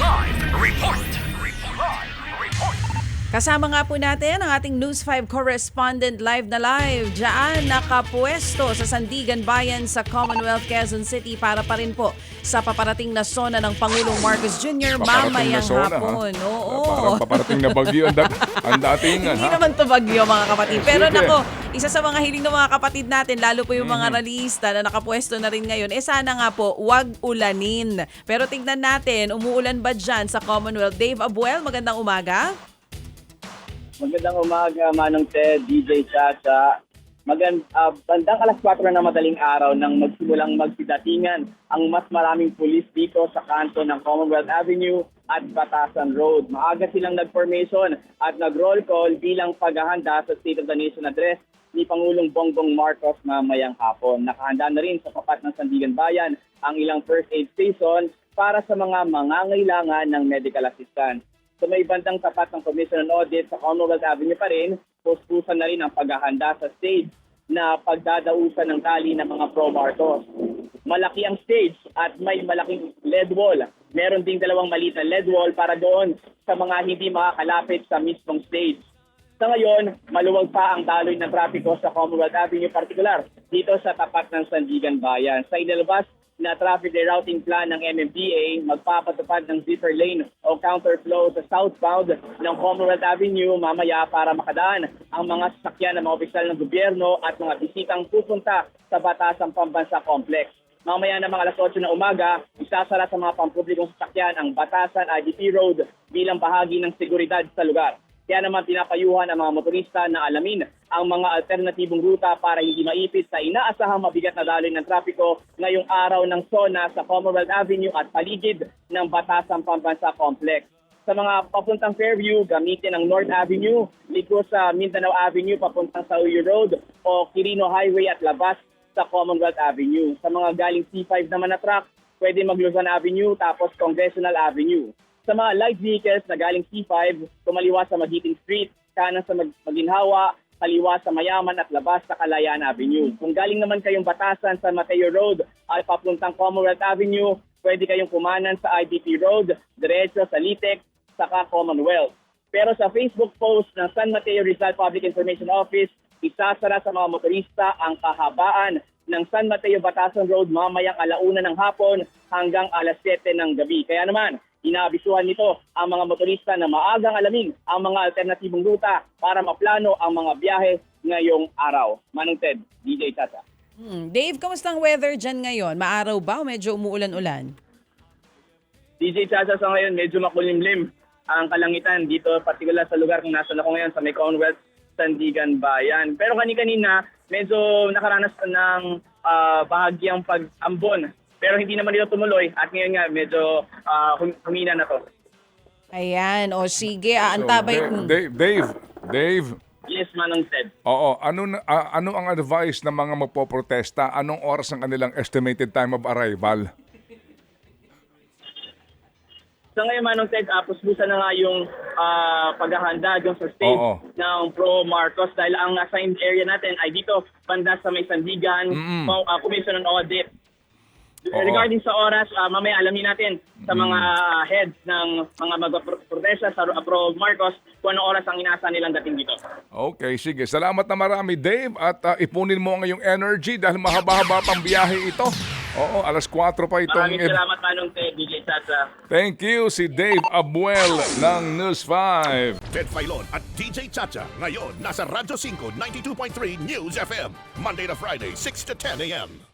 Live report. Kasama nga po natin ang ating News 5 correspondent live na live. Diyan nakapwesto sa Sandigan Bayan sa Commonwealth, Quezon City para pa rin po sa paparating na sona ng Pangulong Marcos Jr. Mamayang na zona, ha? hapon. Oo. Parang paparating na bagyo ang, dat- ang datingan, Hindi ha? naman to bagyo mga kapatid. Pero Sige. nako, isa sa mga hiling ng mga kapatid natin, lalo po yung Mm-hmm. mga ralista na nakapwesto na rin ngayon, eh sana nga po, wag ulanin. Pero tignan natin, umuulan ba dyan sa Commonwealth? Dave Abuel, magandang umaga. Magandang umaga, Manong Ted, DJ Chacha. Magand, ah, bandang alas 4 na madaling araw nang magsimulang magsidatingan ang mas maraming pulis dito sa kanto ng Commonwealth Avenue at Batasan Road. Maaga silang nag-formation at nag-roll call bilang paghahanda sa State of the Nation Address ni Pangulong Bongbong Marcos mamayang hapon. Nakahanda na rin sa papat ng Sandigan Bayan ang ilang first aid station para sa mga mangangailangan ng medical assistance sa may bandang tapat ng Commission on Audit sa Commonwealth Avenue pa rin, puspusan na rin ang paghahanda sa stage na pagdadausan ng tali ng mga pro-Marcos. Malaki ang stage at may malaking LED wall. Meron ding dalawang maliit na LED wall para doon sa mga hindi makakalapit sa mismong stage. Sa ngayon, maluwag pa ang daloy ng trapiko sa Commonwealth Avenue particular dito sa tapat ng Sandigan Bayan. Sa inilabas na traffic rerouting plan ng MMDA, magpapatupad ng zipper lane o counterflow sa southbound ng Commonwealth Avenue mamaya para makadaan ang mga sasakyan ng mga opisyal ng gobyerno at mga bisitang pupunta sa Batasang Pambansa Complex. Mamaya na mga alas 8 na umaga, isasara sa mga pampublikong sasakyan ang Batasan IDP Road bilang bahagi ng seguridad sa lugar. Kaya naman pinapayuhan ang mga motorista na alamin ang mga alternatibong ruta para hindi maipit sa inaasahang mabigat na daloy ng trapiko ngayong araw ng SONA sa Commonwealth Avenue at paligid ng Batasang Pambansa Complex. Sa mga papuntang Fairview, gamitin ang North Avenue, liko sa Mindanao Avenue papuntang sa Uyo Road o Quirino Highway at labas sa Commonwealth Avenue. Sa mga galing C5 naman na truck, pwede mag Luzon Avenue tapos Congressional Avenue. Sa mga light vehicles na galing C5, kumaliwa sa Magiting Street, kanan sa Mag- Maginhawa, kaliwa sa Mayaman at labas sa Kalayaan Avenue. Kung galing naman kayong batasan sa Mateo Road ay papuntang Commonwealth Avenue, pwede kayong kumanan sa IDP Road, diretso sa Litex, saka Commonwealth. Pero sa Facebook post ng San Mateo Rizal Public Information Office, isasara sa mga motorista ang kahabaan ng San Mateo Batasan Road mamayang alauna ng hapon hanggang alas 7 ng gabi. Kaya naman, inaabisuhan nito ang mga motorista na maagang alamin ang mga alternatibong ruta para maplano ang mga biyahe ngayong araw. Manong Ted, DJ Tata. Hmm. Dave, kamusta ang weather dyan ngayon? Maaraw ba o medyo umuulan-ulan? DJ Chacha sa ngayon, medyo makulimlim ang kalangitan dito, particular sa lugar kung nasa ako ngayon sa may Commonwealth Sandigan Bayan. Pero kani-kanina, medyo nakaranas ka ng ah, bahagyang pag-ambon. Pero hindi naman ito tumuloy at ngayon nga medyo ah, hum- humina na to. Ayan, o sige, So, aantabay. Da- Dave, Dave, Dave, Yes, Manong Ted. oo, ano, ah, ano ang advice ng mga magpoprotesta? Anong oras ang kanilang estimated time of arrival? Sa ngayon, Manong Ted, uh, puspusan na nga yung ah, paghahanda dun sa state Oo. ng Pro Marcos dahil ang assigned area natin ay dito, banda sa may Sandigan, Mm-mm. uh, Commission on Audit. Oo. Regarding sa oras, ah, mamaya alamin natin sa mga Mm. heads ng mga magprotesta sa uh, Pro Marcos kung anong oras ang inasa nilang dating dito. Okay, sige. Salamat na marami, Dave. At ah, ipunin mo ang iyong energy dahil mahaba-haba pang biyahe ito. Oo, alas 4 pa itong... Maraming salamat, Manong Ted, DJ Tata. Thank you, si Dave Abuel ng News 5. Ted Filon at DJ Chacha. Ngayon, nasa Radyo 5, 92.3 News FM. Monday to Friday, 6 to 10 a.m.